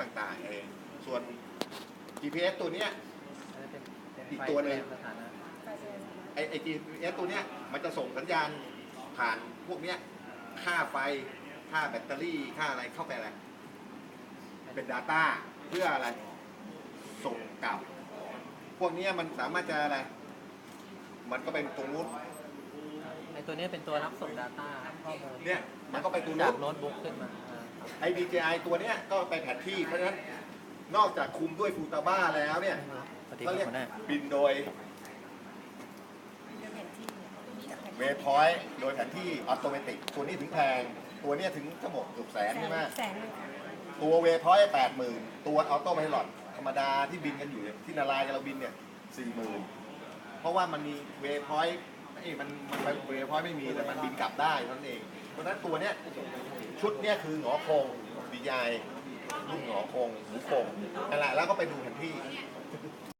ต่างๆเองส่วน GPS ตัวเนี้ยเป็นเป็นอีกไฟตัวหนึ่งแสดสถานะไอไอ GPS ตัวเนี้ยมันจะส่งสัญญาณผ่านพวกเนี้ยค่าไฟค่าแบตเตอรี่ค่าอะไรเข้าไปอะไรเป็น Data เพื่ออะไร ส่งกลับ พวกเนี้ยมันสามารถจะอะไร มันก็เป็นตรงนู้นไอตัวนี้เป็นตัวรับส่ง Data ข้อมูลเนี่ยมันก็ไปตรงจานู้กนโน้ตบุ๊กขึ้นมาอ่า ไอ้ DJI ตัวเนี้ยก็ไปแผนที่ เพราะฉะนั้นนอกจากคุมด้วยฟูตาบ้าแล้วเนี่ยปฏิก็บัติเรียกหัวหน้า บินโดยเวพอยต์โดยแผนที่อัตโนมัติตัวนี้ถึงแพง ตัวเนี้ยถึงทั้งหมดเกือบแสนใช่ไหม แสนหนึ่งค่ะตัวเวพอยต์แปดหมื่นตัวออโต้ไพลอตธรรมดาที่บินกันอยู่เนี่ยที่นารายณ์กับเราบินเนี่ยสี่หมื่นเพราะว่ามันมีเวพอยต์เอ้ยมันมันเวพอยต์ไม่มีแต่มันบินกลับได้เท่านั้นเองเพราะฉะนั้นตัวเนี้ยชุดเนี้ยคือหงอคงดีไอรุ่นหงอคงหมูคงนั่นแหละแล้วก็ไปดูแผนที่